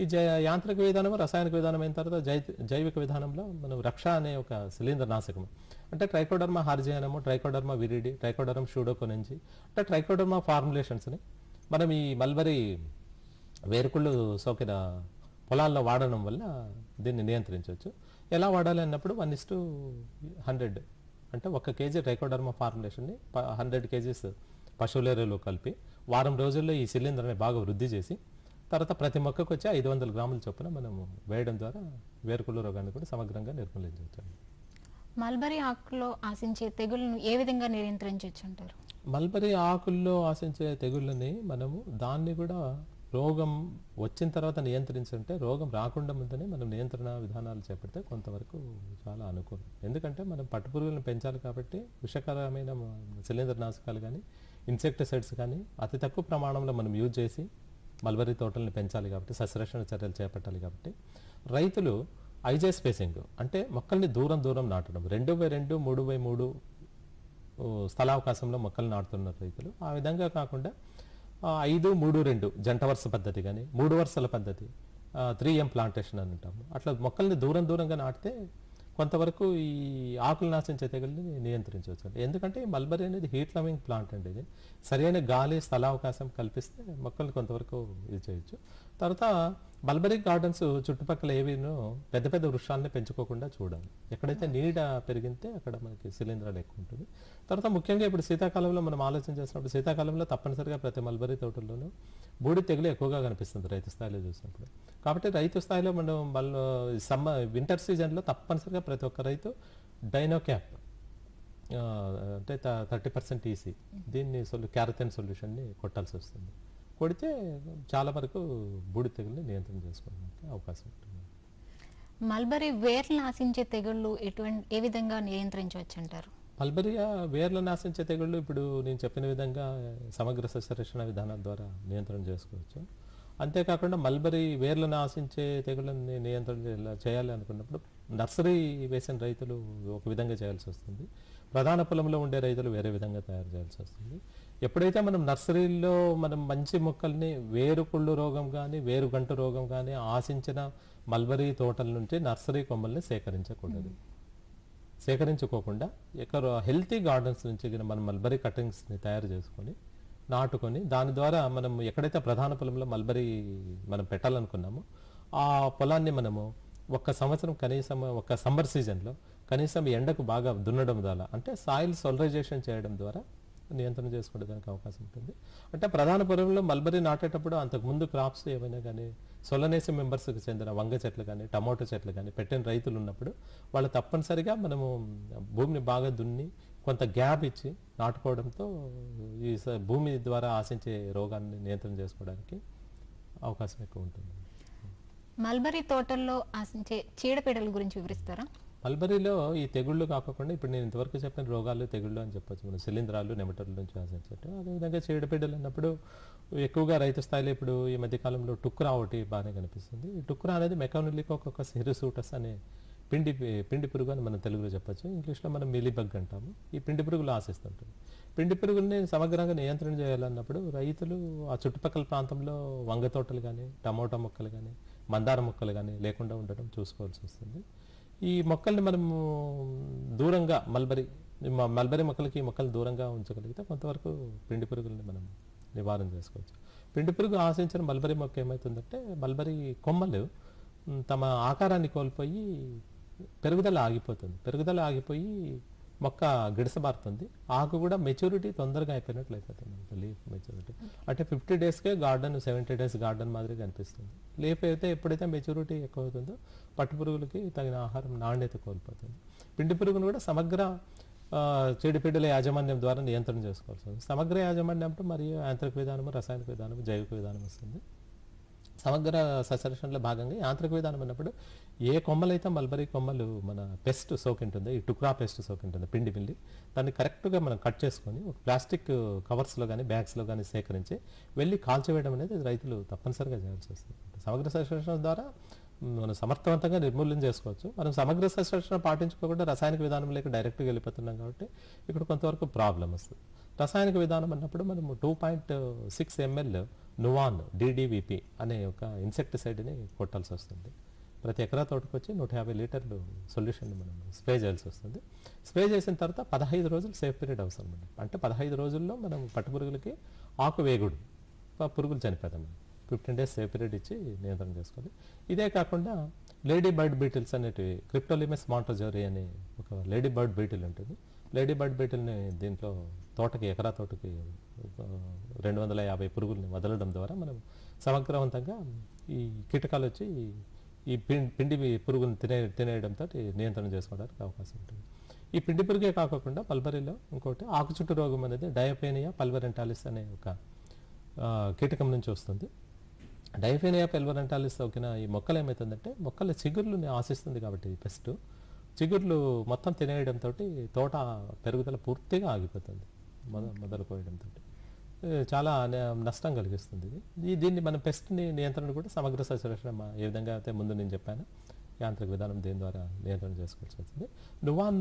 ఈ జై యాంత్రిక విధానం రసాయనిక విధానం అయిన తర్వాత జై జైవిక విధానంలో మనం రక్ష అనే ఒక శిలీంద్ర నాశకం అంటే Trichoderma harzianum Trichoderma viride Trichoderma pseudokoningii అంటే ట్రైకోడర్మా ఫార్ములేషన్స్ని మనం ఈ మల్బరీ వేరుకుళ్ళు సోకిన పొలాల్లో వాడడం వల్ల దీన్ని నియంత్రించవచ్చు. ఎలా వాడాలి అన్నప్పుడు వన్ ఇస్ టు హండ్రెడ్. అంటే ఒక కేజీ ట్రైకోడర్మా ఫార్ములేషన్ని హండ్రెడ్ కేజీస్ పశువుల ఎరువులు కలిపి వారం రోజుల్లో ఈ సిలిండర్ని బాగా వృద్ధి చేసి తర్వాత ప్రతి మొక్కకు వచ్చి ఐదు వందల గ్రాముల చొప్పున మనము వేయడం ద్వారా వేరుకుళ్ళు రోగాన్ని కూడా సమగ్రంగా నిర్మూలించవచ్చు. మల్బరీ ఆకులో ఆశించే తెగుళ్ళను ఏ విధంగా నియంత్రించవచ్చు అంటారు మల్బరీ ఆకుల్లో ఆశించే తెగుళ్ళని మనము దాన్ని కూడా రోగం వచ్చిన తర్వాత నియంత్రించుంటే రోగం రాకుండా ముందనే మనం నియంత్రణ విధానాలు చేపడితే కొంతవరకు చాలా అనుకూలం. ఎందుకంటే మనం పట్టుపురుగులను పెంచాలి కాబట్టి విషకరమైన శిలీంద్ర నాశకాలు కానీ ఇన్సెక్టిసైడ్స్ కానీ అతి తక్కువ ప్రమాణంలో మనం యూజ్ చేసి మల్బరీ తోటలను పెంచాలి కాబట్టి సస్యరక్షణ చర్యలు చేపట్టాలి కాబట్టి రైతులు ఐజే స్పేసింగ్ అంటే మొక్కల్ని దూరం దూరం నాటడం. రెండు బై రెండు మూడు బై మూడు స్థలావకాశంలో మొక్కలు నాటుతున్నారు రైతులు. ఆ విధంగా కాకుండా ఐదు మూడు రెండు జంట వరుస పద్ధతి కానీ మూడు వరుసల పద్ధతి త్రీ ఎం ప్లాంటేషన్ అని అంటాము. అట్లా మొక్కల్ని దూరం దూరంగా నాటితే కొంతవరకు ఈ ఆకులు నాశించే తెగుల్ని నియంత్రించవచ్చు అండి ఎందుకంటే మల్బరీ అనేది హీట్ లవింగ్ ప్లాంట్ అండి ఇది. సరైన గాలి స్థలావకాశం కల్పిస్తే మొక్కలు కొంతవరకు ఇది చేయొచ్చు. తర్వాత మల్బరీ గార్డెన్స్ చుట్టుపక్కల ఏవినో పెద్ద పెద్ద వృక్షాలని పెంచుకోకుండా చూడాలి ఎక్కడైతే నీడ పెరిగితే అక్కడ మనకి శిలీంధ్రాలు ఎక్కువ ఉంటుంది. తర్వాత ముఖ్యంగా ఇప్పుడు శీతాకాలంలో మనం ఆలోచన చేసినప్పుడు శీతాకాలంలో తప్పనిసరిగా ప్రతి మల్బరీ తోటల్లోనూ బూడి తెగులు ఎక్కువగా కనిపిస్తుంది రైతు స్థాయిలో చూసినప్పుడు. కాబట్టి రైతు స్థాయిలో మనం మళ్ళీ సమ్మర్ వింటర్ సీజన్లో తప్పనిసరిగా ప్రతి ఒక్క రైతు డైనో క్యాప్ అంటే థర్టీ పర్సెంట్ ఈసీ దీన్ని సొల్యూ క్యారథెన్ సొల్యూషన్ని కొట్టాల్సి వస్తుంది. కొడితే చాలా వరకు బూడి తెగుల్ని నియంత్రణ చేసుకోవడానికి అవకాశం ఉంటుంది. మల్బరీ వేర్లను ఆశించే తెగుళ్ళు ఎటువంటి ఏ విధంగా నియంత్రించవచ్చు అంటారు మల్బరియా వేర్లను నాశించే తెగుళ్ళు ఇప్పుడు నేను చెప్పిన విధంగా సమగ్ర సస్యరక్షణ విధానాల ద్వారా నియంత్రణ చేసుకోవచ్చు. అంతేకాకుండా మల్బరీ వేర్లను ఆశించే తెగుళ్ళని నియంత్రణ చేయాలి అనుకున్నప్పుడు నర్సరీ వేసిన రైతులు ఒక విధంగా చేయాల్సి వస్తుంది. ప్రధాన పొలంలో ఉండే రైతులు వేరే విధంగా తయారు చేయాల్సి వస్తుంది. ఎప్పుడైతే మనం నర్సరీలో మనం మంచి మొక్కల్ని వేరుకుళ్ళు రోగం కానీ వేరుగంటు రోగం కానీ ఆశించిన మల్బరీ తోటల నుంచి నర్సరీ కొమ్మల్ని సేకరించకూడదు. సేకరించుకోకుండా ఎక్కడ హెల్తీ గార్డెన్స్ నుంచి మనం మల్బరీ కటింగ్స్ని తయారు చేసుకొని నాటుకొని దాని ద్వారా మనం ఎక్కడైతే ప్రధాన పొలంలో మల్బరీ మనం పెట్టాలనుకున్నామో ఆ పొలాన్ని మనము ఒక్క సంవత్సరం కనీసం ఒక సమ్మర్ సీజన్లో కనీసం ఎండకు బాగా దున్నడం ద్వారా అంటే సాయిల్ సోలరైజేషన్ చేయడం ద్వారా నియంత్రణ చేసుకోవడానికి అవకాశం ఉంటుంది. అంటే ప్రధాన పొలంలో మల్బరీ నాటేటప్పుడు అంతకు ముందు క్రాప్స్ ఏమైనా కానీ సొలనేసి మెంబర్స్కి చెందిన వంగ చెట్లు కానీ టమాటో చెట్లు కానీ పెట్టిన రైతులు ఉన్నప్పుడు వాళ్ళు తప్పనిసరిగా మనము భూమిని బాగా దున్ని కొంత గ్యాప్ ఇచ్చి నాటుకోవడంతో ఈ స- భూమి ద్వారా ఆశించే రోగాన్ని నియంత్రణ చేసుకోవడానికి అవకాశం ఎక్కువ ఉంటుంది. మల్బరీ తోటల్లో ఆశించే చీడపీడల గురించి వివరిస్తారా? మల్బరీలో ఈ తెగుళ్ళు కాకుండా ఇప్పుడు నేను ఇంతవరకు చెప్పిన రోగాలు తెగుళ్ళు అని చెప్పొచ్చు. మనం శిలీంధ్రాలు నెమటోళ్ళ నుంచి ఆశించట్టు అదేవిధంగా చీడపీడలు అన్నప్పుడు ఎక్కువగా రైతు స్థాయిలో ఇప్పుడు ఈ మధ్యకాలంలో టుక్రా ఒకటి బాగానే కనిపిస్తుంది. ఈ టుక్రా అనేది మెకానిలిక్ ఒక సిరుసూటస్ అనే పిండి పిండి పురుగు అని మనం తెలుగులో చెప్పొచ్చు. ఇంగ్లీష్లో మనం మిలీబగ్ అంటాము. ఈ పిండి పురుగులు ఆశిస్తుంటుంది. పిండి పురుగుల్ని సమగ్రంగా నియంత్రణ చేయాలన్నప్పుడు రైతులు ఆ చుట్టుపక్కల ప్రాంతంలో వంగ తోటలు కానీ టమోటా మొక్కలు కానీ మందార మొక్కలు కానీ లేకుండా ఉండడం చూసుకోవాల్సి వస్తుంది. ఈ మొక్కల్ని మనము దూరంగా మల్బరీ మల్బరీ మొక్కలకి ఈ మొక్కలు దూరంగా ఉంచగలిగితే కొంతవరకు పిండి పురుగుల్ని మనం నివారణ చేసుకోవచ్చు. పిండి పురుగు ఆశించిన మల్బరీ మొక్క ఏమవుతుందంటే మల్బరీ కొమ్మలు తమ ఆకారాన్ని కోల్పోయి పెరుగుదల ఆగిపోతుంది. పెరుగుదల ఆగిపోయి మొక్క గిడసబారుతుంది. ఆకు కూడా మెచ్యూరిటీ తొందరగా అయిపోయినట్లు అయిపోతుంది లీఫ్ మెచ్యూరిటీ అంటే ఫిఫ్టీ డేస్కే గార్డెన్ సెవెంటీ డేస్ గార్డెన్ మాదిరి కనిపిస్తుంది లీఫ్ అయితే ఎప్పుడైతే మెచ్యూరిటీ ఎక్కువ అవుతుందో పట్టు పురుగులకి తగిన ఆహారం నాణ్యత కోల్పోతుంది. పిండి పురుగును కూడా సమగ్ర చెడిపిడ్డల యాజమాన్యం ద్వారా నియంత్రణ చేసుకోవాల్సి ఉంది సమగ్ర యాజమాన్యం అంటే మరియు యాంత్రిక విధానము రసాయనిక విధానము జైవిక విధానం వస్తుంది. సమగ్ర సస్యరక్షణలో భాగంగా యాంత్రిక విధానం అన్నప్పుడు ఏ కొమ్మలైతే మల్బరీ కొమ్మలు మన పెస్ట్ సోకింటుందో ఈ టుక్రా పెస్ట్ సోకింటుందో పిండి పిండి దాన్ని కరెక్ట్గా మనం కట్ చేసుకొని ఒక ప్లాస్టిక్ కవర్స్లో కానీ బ్యాగ్స్లో కానీ సేకరించి వెళ్ళి కాల్చివేయడం అనేది రైతులు తప్పనిసరిగా చేయాల్సి వస్తుంది. సమగ్ర సస్యరక్షణ ద్వారా మనం సమర్థవంతంగా నిర్మూలన చేసుకోవచ్చు. మనం సమగ్ర సస్యరక్షణ పాటించుకోకుండా రసాయనిక లేక డైరెక్ట్గా వెళ్ళిపోతున్నాం కాబట్టి ఇక్కడ కొంతవరకు ప్రాబ్లం వస్తుంది. రసాయనిక విధానం అన్నప్పుడు మనం two point six ML Nuvan DDVP అనే ఒక ఇన్సెక్టిసైడ్ని కొట్టాల్సి వస్తుంది. ప్రతి ఎకరా తోటకు వచ్చి నూట యాభై లీటర్లు సొల్యూషన్ మనం స్ప్రే చేయాల్సి వస్తుంది. స్ప్రే చేసిన తర్వాత పదహైదు రోజులు సేఫ్ పీరియడ్ అవసరం అండి. అంటే పదహైదు రోజుల్లో మనం పట్టుపురుగులకి ఆకు వేగుడు ప- పురుగులు చనిపోతాం ఫిఫ్టీన్ డేస్ సేఫ్ పీరియడ్ ఇచ్చి నియంత్రణ చేసుకోవాలి. ఇదే కాకుండా లేడీ బర్డ్ బీటిల్స్ అనేటివి క్రిప్టోలిమస్ మాంటోజోరీ అనే ఒక లేడీ బర్డ్ బీటిల్ ఉంటుంది. లేడీ బర్డ్ బీటిల్ని దీంట్లో తోటకి ఎకరా తోటకి రెండు వందల యాభై పురుగుల్ని వదలడం ద్వారా మనం సమగ్రవంతంగా ఈ కీటకాలు వచ్చి ఈ పిండి పురుగుని తినే తినేయడంతో నియంత్రణ చేసుకోవడానికి అవకాశం ఉంటుంది. ఈ పిండి పురుగే కాకుండా పల్బరీలో ఇంకోటి ఆకుచుట్టు రోగం అనేది డయోపేనియా పల్వరెంటాలిస్ అనే ఒక కీటకం నుంచి వస్తుంది. డైఫేనియా పెల్వరెంటాలిస్ సోకిన ఈ మొక్కలు ఏమవుతుందంటే మొక్కల చిగుర్లుని ఆశిస్తుంది కాబట్టి ఈ పెస్ట్ చిగుర్లు మొత్తం తినేయడంతో తోట పెరుగుదల పూర్తిగా ఆగిపోతుంది. మొద మొదలుకోవడంతో చాలా నష్టం కలిగిస్తుంది. ఇది దీన్ని మన పెస్ట్ని నియంత్రణ కూడా సమగ్ర సస్యరక్షణ ఏ విధంగా అయితే ముందు నేను చెప్పాను యాంత్రిక విధానం దీని ద్వారా నియంత్రణ చేసుకోవాల్సి వస్తుంది నువ్వాన్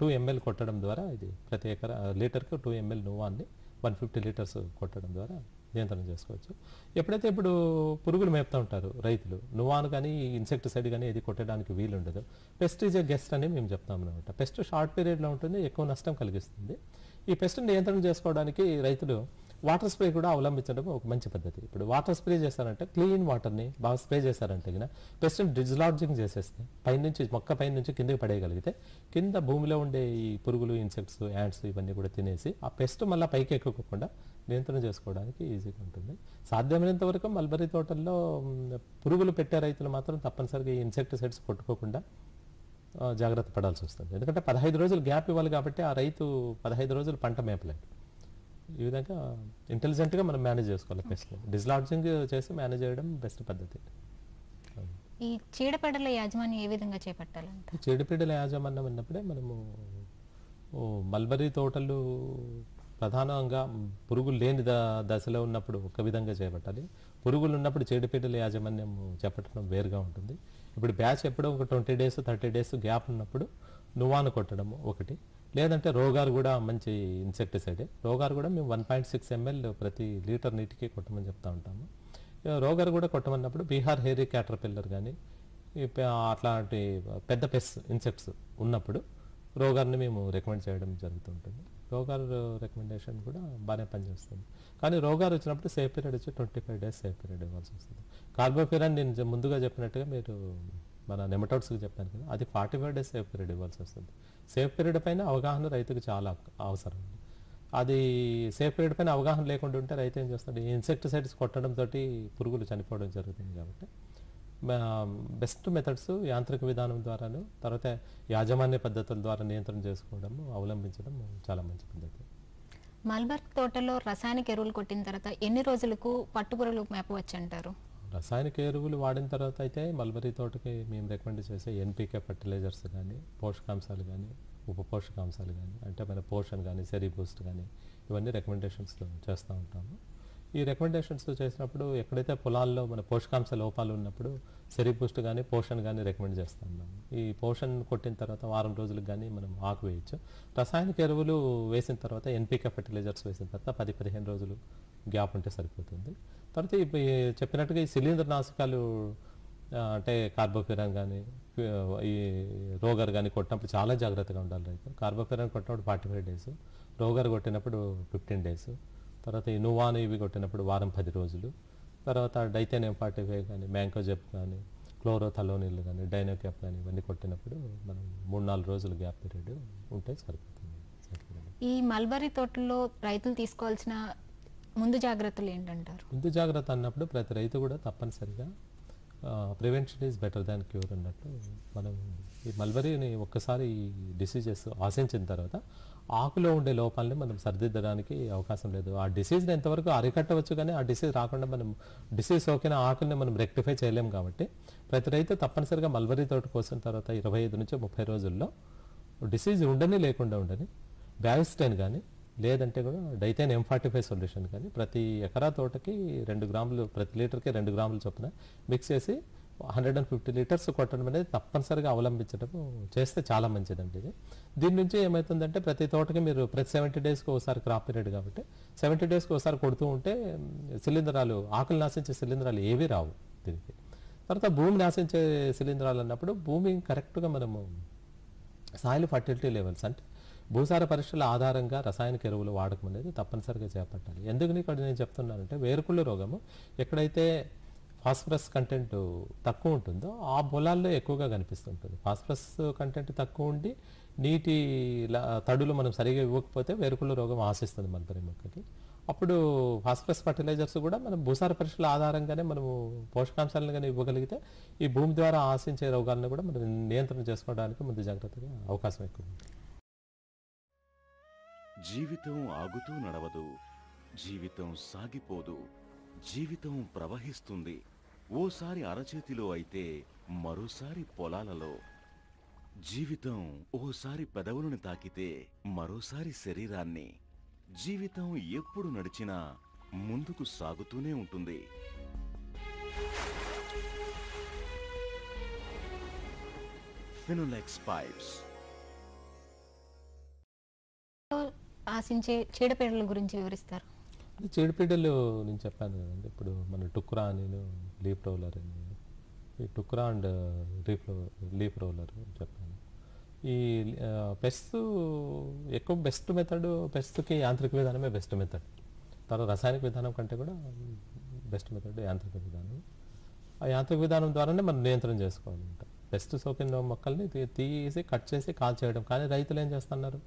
టూ ఎంఎల్ కొట్టడం ద్వారా ఇది ప్రతి ఎకర లీటర్కు టూ ఎంఎల్ నువ్వాన్ని వన్ ఫిఫ్టీ లీటర్స్ కొట్టడం ద్వారా నియంత్రణ చేసుకోవచ్చు. ఎప్పుడైతే ఇప్పుడు పురుగులు మేపుతూ ఉంటారు రైతులు నువ్వాను కానీ ఇన్సెక్టిసైడ్ కానీ ఇది కొట్టడానికి వీలు ఉండదు పెస్ట్ ఈజ్ ఎ గెస్ట్ అని మేము చెప్తాం అనమాట పెస్ట్ షార్ట్ పీరియడ్లో ఉంటుంది ఎక్కువ నష్టం కలిగిస్తుంది. ఈ పెస్ట్ నియంత్రణ చేసుకోవడానికి రైతులు వాటర్ స్ప్రే కూడా అవలంబించడం ఒక మంచి పద్ధతి. ఇప్పుడు వాటర్ స్ప్రే చేస్తారంటే క్లీన్ వాటర్ని బాగా స్ప్రే చేశారంటే గిన పెస్ట్ని డిజ్లాడ్జింగ్ చేసేస్తే పైనుంచి మొక్క పైన నుంచి కిందకి పడేయగలిగితే కింద భూమిలో ఉండే ఈ పురుగులు ఇన్సెక్ట్స్ యాంట్స్ ఇవన్నీ కూడా తినేసి ఆ పెస్ట్ మళ్ళీ పైకి ఎక్కకుండా నియంత్రణ చేసుకోవడానికి ఈజీగా ఉంటుంది. సాధ్యమైనంత వరకు మల్బరీ తోటల్లో పురుగులు పెట్టే రైతులు మాత్రం తప్పనిసరిగా ఈ ఇన్సెక్టిసైడ్స్ కొట్టుకోకుండా జాగ్రత్త పడాల్సి వస్తుంది. ఎందుకంటే పదహైదు రోజులు గ్యాప్ ఇవ్వాలి కాబట్టి ఆ రైతు పదహైదు రోజులు పంట మేపలేడు. ఈ విధంగా ఇంటెలిజెంట్గా మనం మేనేజ్ చేసుకోవాలి పెస్ట్ని. డిస్లాడ్జింగ్ చేసి మేనేజ్ చేయడం బెస్ట్ పద్ధతి. ఈ చీడపీడల యాజమాన్యం ఏ విధంగా చేపట్టాలంట? చెడుపీడల యాజమాన్యం అన్నప్పుడే మనము మల్బరీ తోటలు ప్రధానంగా పురుగులు లేని ద దశలో ఉన్నప్పుడు ఒక విధంగా చేపట్టాలి. పురుగులు ఉన్నప్పుడు చెడుపీడల యాజమాన్యం చేపట్టడం వేరుగా ఉంటుంది. ఇప్పుడు బ్యాచ్ ఎప్పుడో ఒక twenty days thirty days gap ఉన్నప్పుడు నువ్వాను కొట్టడం ఒకటి. లేదంటే రోగారు కూడా మంచి ఇన్సెక్టిసైడే రోగారు కూడా మేము వన్ పాయింట్ సిక్స్ ఎంఎల్ ప్రతి లీటర్ నీటికి కొట్టమని చెప్తా ఉంటాము. రోగారు కూడా కొట్టమన్నప్పుడు బీహార్ హెయిరీ క్యాటర్పిల్లర్ కానీ అట్లాంటి పెద్ద పెస్ ఇన్సెక్ట్స్ ఉన్నప్పుడు రోగాన్ని మేము రికమెండ్ చేయడం జరుగుతుంటుంది. రోగాలు రికమెండేషన్ కూడా బాగానే పనిచేస్తుంది. కానీ రోగాలు వచ్చినప్పుడు సేఫ్ పీరియడ్ వచ్చి twenty five days safe period ఇవ్వాల్సి వస్తుంది. కార్బోఫిరాన్ నేను ముందుగా చెప్పినట్టుగా మీరు మన నెమటోడ్స్కి చెప్పాను కదా అది forty five days safe period ఇవ్వాల్సి వస్తుంది. సేఫ్ పీరియడ్ పైన అవగాహన రైతుకు చాలా అవసరం అది సేఫ్ పీరియడ్ పైన అవగాహన లేకుండా ఉంటే రైతు ఏం చేస్తాడు? ఇన్సెక్టిసైడ్స్ కొట్టడంతో పురుగులు చనిపోవడం జరుగుతుంది కాబట్టి బెస్ట్ మెథడ్స్ యాంత్రిక విధానం ద్వారాను తర్వాత యాజమాన్య పద్ధతుల ద్వారా నియంత్రణ చేసుకోవడం అవలంబించడం చాలా మంచి పద్ధతి. మల్బర్గ్ తోటలో రసాయనిక ఎరువులు కొట్టిన తర్వాత ఎన్ని రోజులకు పట్టుపురుగులు మేపవచ్చు అంటారు రసాయనిక ఎరువులు వాడిన తర్వాత అయితే మల్బరీ తోటకి మేము రికమెండ్ చేసే ఎన్పికే ఫర్టిలైజర్స్ కానీ పోషకాంశాలు కానీ ఉప పోషకాంశాలు కానీ అంటే మన పోషన్ కానీ సెరీ బూస్ట్ కానీ ఇవన్నీ రికమెండేషన్స్ చేస్తూ ఉంటాము. ఈ రికమెండేషన్స్ చేసినప్పుడు ఎక్కడైతే పొలాల్లో మన పోషకాంశ లోపాలు ఉన్నప్పుడు సెరీ బూస్ట్ కానీ పోషన్ కానీ రికమెండ్ చేస్తాం ఉన్నాము ఈ పోషన్ కొట్టిన తర్వాత వారం రోజులకు కానీ మనం ఆకు వేయచ్చు. రసాయనిక ఎరువులు వేసిన తర్వాత ఎన్పికే ఫర్టిలైజర్స్ వేసిన తర్వాత పది పదిహేను రోజులు గ్యాప్ ఉంటే సరిపోతుంది. తర్వాత ఈ చెప్పినట్టుగా ఈ శిలీంద్ర నాశకాలు అంటే కార్బోఫిరాన్ కానీ ఈ రోగర్ కానీ కొట్టినప్పుడు చాలా జాగ్రత్తగా ఉండాలి రైతు. కార్బోఫిరాన్ కొట్టినప్పుడు ఫార్టీ ఫైవ్ డేస్ రోగర్ కొట్టినప్పుడు ఫిఫ్టీన్ డేస్. తర్వాత ఈ నువాను ఇవి కొట్టినప్పుడు వారం పది రోజులు. తర్వాత ఫైవ్ కానీ మ్యాంకోజెప్ కానీ క్లోరోథలోనిల్ కానీ డైనోక్యాప్ కానీ ఇవన్నీ కొట్టినప్పుడు మనం మూడు నాలుగు రోజులు గ్యాప్ పీరియడ్ ఉంటే సరిపోతుంది. సరిపోతుంది. ఈ మల్బరీ తోటల్లో రైతులు తీసుకోవాల్సిన ముందు జాగ్రత్తలు ఏంటంటారు? ముందు జాగ్రత్త అన్నప్పుడు ప్రతి రైతు కూడా తప్పనిసరిగా prevention is better than cure అన్నట్టు మనం ఈ మల్బరీని ఒక్కసారి ఈ డిసీజెస్ ఆశించిన తర్వాత ఆకులో ఉండే లోపాలని మనం సరిదిద్దడానికి అవకాశం లేదు. ఆ డిసీజ్ని ఎంతవరకు అరికట్టవచ్చు కానీ ఆ డిసీజ్ రాకుండా మనం డిసీజ్ సోకిన ఆకుల్ని మనం రెక్టిఫై చేయలేం కాబట్టి ప్రతి రైతు తప్పనిసరిగా మల్బరీ తోట కోసిన తర్వాత ఇరవై ఐదు నుంచి ముప్పై రోజుల్లో డిసీజ్ ఉండని లేకుండా ఉండని బ్యావిస్టైన్ కానీ లేదంటే కూడా Dithane M forty five solution కానీ ప్రతి ఎకరా తోటకి రెండు గ్రాములు ప్రతి లీటర్కి రెండు గ్రాములు చొప్పున మిక్స్ చేసి హండ్రెడ్ అండ్ ఫిఫ్టీ లీటర్స్ కొట్టడం అనేది తప్పనిసరిగా అవలంబించడం చేస్తే చాలా మంచిదండి ఇది. దీని నుంచి ఏమవుతుందంటే ప్రతి తోటకి మీరు ప్రతి సెవెంటీ డేస్కి ఒకసారి క్రాప్ పీరియడ్ కాబట్టి సెవెంటీ డేస్కి ఒకసారి కొడుతూ ఉంటే శిలీంధ్రాలు ఆకులు నాశించే శిలీంధ్రాలు ఏవి రావు దీనికి. తర్వాత భూమి నాశించే శిలీంధ్రాలు అన్నప్పుడు భూమి కరెక్ట్గా మనము సాయిల్ ఫర్టిలిటీ లెవెల్స్ అంటే భూసార పరీక్షల ఆధారంగా రసాయనిక ఎరువులు వాడకం అనేది తప్పనిసరిగా చేపట్టాలి. ఎందుకని ఇక్కడ నేను చెప్తున్నానంటే వేరుకుళ్ళ రోగము ఎక్కడైతే ఫాస్ఫరస్ కంటెంట్ తక్కువ ఉంటుందో ఆ పొలాల్లో ఎక్కువగా కనిపిస్తుంటుంది. ఫాస్ఫరస్ కంటెంట్ తక్కువ ఉండి నీటి తడులు మనం సరిగా ఇవ్వకపోతే వేరుకుళ్ళ రోగం ఆశిస్తుంది మల్బరీ మొక్కకి అప్పుడు ఫాస్ఫరస్ ఫర్టిలైజర్స్ కూడా మనం భూసార పరీక్షల ఆధారంగానే మనము పోషకాంశాలను కానీ ఇవ్వగలిగితే ఈ భూమి ద్వారా ఆశించే రోగాలను కూడా మనం నియంత్రణ చేసుకోవడానికి ముందు జాగ్రత్తగా అవకాశం ఎక్కువ జీవితం ఆగుతూ నడవదు జీవితం సాగిపోదు జీవితం ప్రవహిస్తుంది. ఓసారి అరచేతిలో అయితే మరోసారి పొలాలలో జీవితం ఓసారి పెదవులను తాకితే మరోసారి శరీరాన్ని జీవితం ఎప్పుడు నడిచినా ముందుకు సాగుతూనే ఉంటుంది. ఫినోలెక్స్ పైప్స్ ఆశించే చీడపీడల గురించి వివరిస్తారు. చీడపీడలు నేను చెప్పాను కదండి. ఇప్పుడు మన టుక్రా నేను లీప్ రోలర్ అని. ఈ టుక్రా అండ్ లీప్ లీప్ రోలర్ చెప్పాను. ఈ పెస్ట్ ఎక్కువ బెస్ట్ మెథడ్ పెస్ట్కి యాంత్రిక విధానమే బెస్ట్ మెథడ్. తర్వాత రసాయనిక విధానం కంటే కూడా బెస్ట్ మెథడ్ యాంత్రిక విధానం. ఆ యాంత్రిక విధానం ద్వారానే మనం నియంత్రణ చేసుకోవాలంట పెస్ట్ సోకిన మొక్కల్ని తీసి కట్ చేసి కాల్ చేయడం. కానీ రైతులు ఏం చేస్తున్నారు?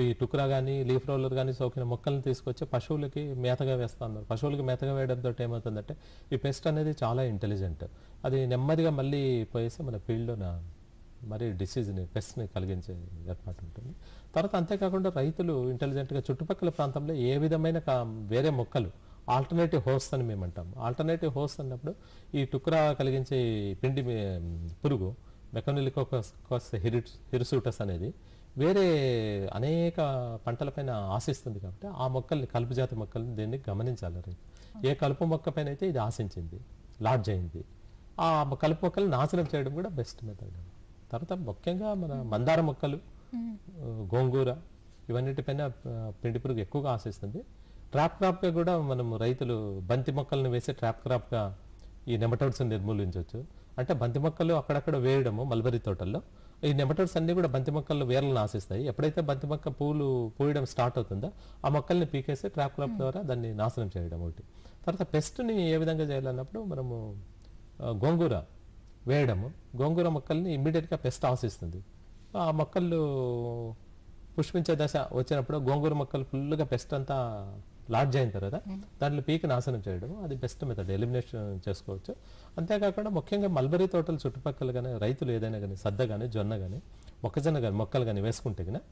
ఈ టుక్రా కానీ లీఫ్ రోలర్ కానీ సోకిన మొక్కల్ని తీసుకొచ్చి పశువులకి మేతగా వేస్తున్నారు. పశువులకి మేతగా వేయడంతో ఏమవుతుందంటే ఈ పెస్ట్ అనేది చాలా ఇంటెలిజెంట్. అది నెమ్మదిగా మళ్ళీ పోయేసి మన ఫీల్డ్లోన మరి డిసీజ్ని పెస్ట్ని కలిగించే ఏర్పాటు ఉంటుంది. తర్వాత అంతేకాకుండా రైతులు ఇంటెలిజెంట్గా చుట్టుపక్కల ప్రాంతంలో ఏ విధమైన కా- వేరే మొక్కలు ఆల్టర్నేటివ్ హోస్ట్ అని మేము అంటాం ఆల్టర్నేటివ్ హోస్ట్ అన్నప్పుడు ఈ టుక్రా కలిగించే పిండి పురుగు మెకనిలికోకస్ హిరుసూటస్ అనేది వేరే అనేక పంటలపైన ఆశిస్తుంది కాబట్టి ఆ మొక్కల్ని కలుపు జాతి మొక్కల్ని దీన్ని గమనించాలి. రైతు ఏ కలుపు మొక్క పైన అయితే ఇది ఆశించింది లాడ్జ్ అయింది ఆ కలుపు మొక్కలు నాశనం చేయడం కూడా బెస్ట్ మెథడ్. తర్వాత ముఖ్యంగా మన మందార మొక్కలు గోంగూర ఇవన్నిటిపైన పిండి పురుగు ఎక్కువగా ఆశిస్తుంది. ట్రాప్ క్రాప్గా కూడా మనం రైతులు బంతి మొక్కలను వేసి ట్రాప్ క్రాప్గా ఈ నెమటోడ్స్ నిర్మూలించవచ్చు. అంటే బంతి మొక్కలు అక్కడక్కడ వేయడము మల్బరీ తోటల్లో. ఈ నెమటోడ్స్ అన్ని కూడా బంతి మొక్కల్లో వేర్లను ఆశిస్తాయి ఎప్పుడైతే బంతి మొక్క పూలు పూయడం స్టార్ట్ అవుతుందో ఆ మొక్కల్ని పీకేసి ట్రాప్ క్రాప్ ద్వారా దాన్ని నాశనం చేయడం ఒకటి. తర్వాత పెస్ట్ని ఏ విధంగా చేయాలన్నప్పుడు మనము గోంగూర వేయడము. గోంగూర మొక్కల్ని ఇమ్మీడియట్గా పెస్ట్ ఆశిస్తుంది. ఆ మొక్కలు పుష్పించే దశ వచ్చినప్పుడు గోంగూర మొక్కలు ఫుల్గా పెస్ట్ అంతా లాడ్జ్ అయిన తర్వాత దాంట్లో పీకి నాశనం చేయడం అది బెస్ట్ మెథడ్ ఎలిమినేషన్ చేసుకోవచ్చు. అంతేకాకుండా ముఖ్యంగా మల్బరీ తోటల చుట్టుపక్కల కానీ రైతులు ఏదైనా కానీ సద్ద కానీ జొన్న కానీ మొక్కజొన్న కానీ మొక్కలు కానీ వేసుకుంటే కానీ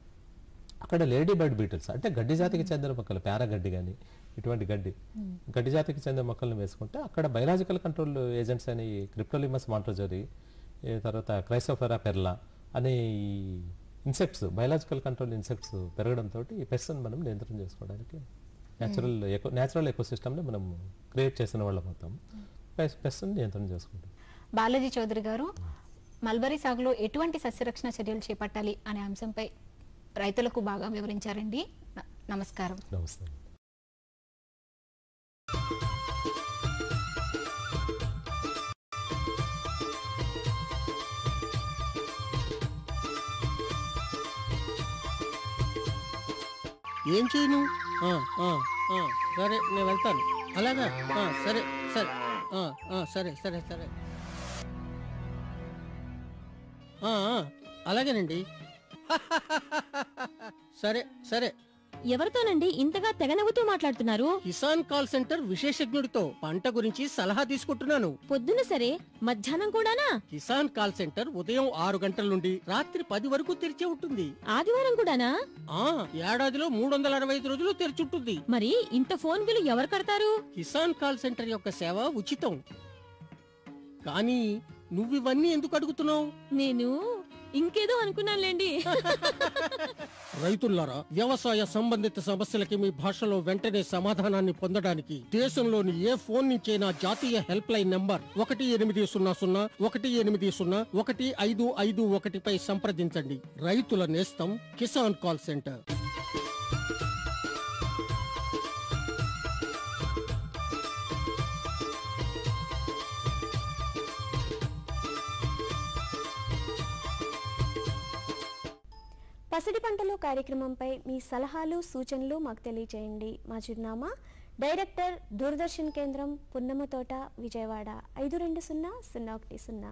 అక్కడ లేడీ బర్డ్ బీటిల్స్ అంటే గడ్డి జాతికి చెందిన మొక్కలు పారాగడ్డి కానీ ఇటువంటి గడ్డి గడ్డి జాతికి చెందిన మొక్కలను వేసుకుంటే అక్కడ బయలాజికల్ కంట్రోల్ ఏజెంట్స్ అని క్రిప్టోలిమస్ మాంట్రోజరీ తర్వాత క్రైసోఫెరా పెర్లా అనే ఈ ఇన్సెక్ట్స్ బయలాజికల్ కంట్రోల్ ఇన్సెక్ట్స్ పెరగడంతో ఈ పెస్ట్ని మనం నియంత్రణ చేసుకోవడానికి న్యాచురల్ ఎకో న్యాచురల్ ఎకోసిస్టమ్ని మనం క్రియేట్ చేసిన వాళ్ళం మొత్తం పెస్ట్ని నియంత్రణ చేసుకుంటాం. బాలాజీ చౌదరి గారు మల్బరీ సాగులో ఎటువంటి సస్యరక్షణ చర్యలు చేపట్టాలి అనే అంశంపై రైతులకు బాగా వివరించారండి. న- నమస్కారం. నమస్తే. ఏం చేయను? సరే నేను వెళ్తాను. అలాగా? సరే సరే. సరే సరే సరే. అలాగేనండి. సరే సరే. ఎవరితోనండి ఇంతగా తెగనవ్వుతూ మాట్లాడుతున్నారు? కిసాన్ కాల్ సెంటర్ విశేషజ్ఞుడితో పంట గురించి సలహా తీసుకుంటున్నాను. పొద్దున సరే మధ్యాహ్నం కూడానా? కిసాన్ కాల్ సెంటర్ ఉదయం ఆరు గంటల నుండి రాత్రి పది వరకు తెరిచే ఉంటుంది. ఆదివారం కూడానా? ఆ ఏడాదిలో మూడు వందల అరవై ఐదు రోజులు తెరిచుంటుంది. మరి ఇంత ఫోన్ బిల్లు ఎవరు కడతారు? కిసాన్ కాల్ సెంటర్ యొక్క సేవ ఉచితం. కానీ నువ్వివన్నీ ఎందుకు అడుగుతున్నావు? నేను ఇంకేదో అనుకున్నానులేండి. రైతుల్లారా వ్యవసాయ సంబంధిత సమస్యలకి మీ భాషలో వెంటనే సమాధానాన్ని పొందడానికి దేశంలోని ఏ ఫోన్ నుంచైనా జాతీయ హెల్ప్ లైన్ నంబర్ ఒకటి ఎనిమిది సున్నా సున్నా ఒకటి ఎనిమిది సున్నా ఒకటి ఐదు ఐదు ఒకటిపై సంప్రదించండి. రైతుల నేస్తం కిసాన్ కాల్ సెంటర్. పసిడి పంటలు కార్యక్రమంపై మీ సలహాలు సూచనలు మాకు తెలియజేయండి మా చిరునామా డైరెక్టర్ దూరదర్శన్ కేంద్రం పున్నమతోట విజయవాడ. ఐదు రెండు సున్నా సున్నా ఒకటి సున్నా.